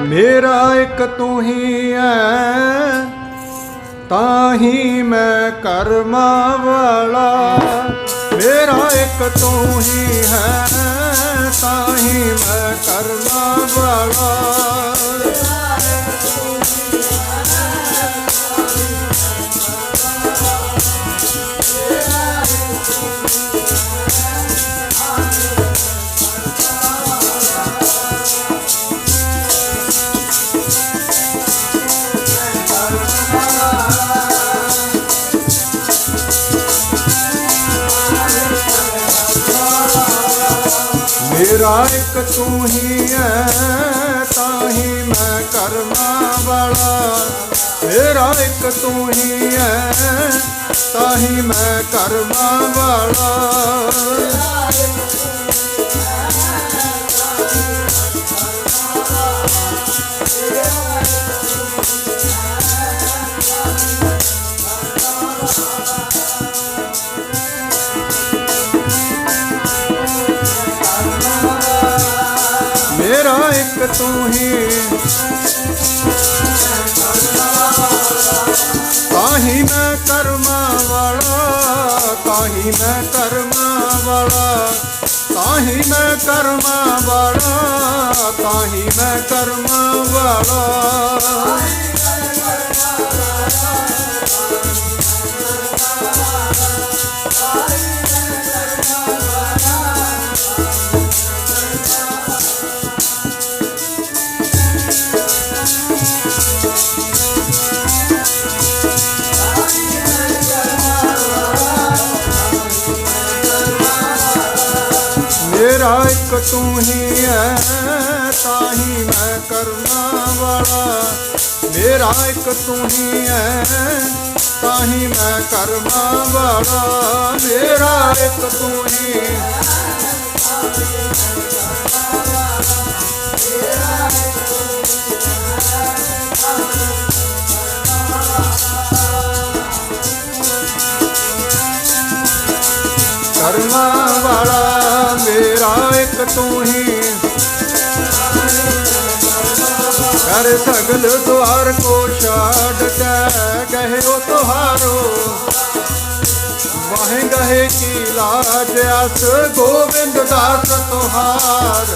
ਮੇਰਾ ਇੱਕ ਤੂੰ ਹੀ ਹੈ ਤਾਂ ਹੀ ਮੈਂ ਕਰਮਾਂ ਵਾਲਾ। ਮੇਰਾ ਇੱਕ ਤੂੰ ਹੀ ਹੈ ਤਾਂ ਹੀ ਮੈਂ ਕਰਮਾਂ ਵਾਲਾ। ਮੇਰਾ ਇੱਕ ਤੂੰ ਹੀ ਹੈ ਤਾਂ ਹੀ ਮੈਂ ਕਰਮਾਂ ਵਾਲਾ। ਮੇਰਾ ਇੱਕ ਤੂੰ ਹੀ ਹੈ ਤਾਂ ਹੀ ਮੈਂ ਕਰਮਾਂ ਵਾਲਾ। ਮੇਰਾ ਇੱਕ ਤੂੰ ਹੀ। ਤਾਂ ਮੈਂ ਕਰਮਾਂ ਵਾਲਾ ਤਾਂ ਮੈਂ ਕਰਮਾਂ ਵਾਲਾ ਤਾਂ ਮੈਂ ਕਰਮਾਂ ਵਾਲਾ ਤਾਂ ਮੈਂ ਕਰਮਾਂ ਵਾਲਾ। ਮੇਰਾ ਇੱਕ ਤੂੰ ਹੀ ਹੈ ਤਾਹੀ ਮੈਂ ਕਰਨਾ ਵਾਲਾ। ਮੇਰਾ ਇੱਕ ਤੂੰ ਹੀ ਹੈ ਤਾਹੀ ਮੈਂ ਕਰਨਾ ਵਾਲਾ। ਮੇਰਾ ਇੱਕ ਤੂੰ ਹੀ ਤੂੰ ਹੀ। ਕਰ ਸਗਲ ਦੁਆਰ ਕੋ ਛਾੜ ਕੇ ਗਏ ਉਹ ਤੁਹਾਰੋ। ਵਾਹੇ ਗਏ ਕੀ ਲਾਜ ਅਸ ਗੋਬਿੰਦ ਦਾਸ ਤੁਹਾਰ।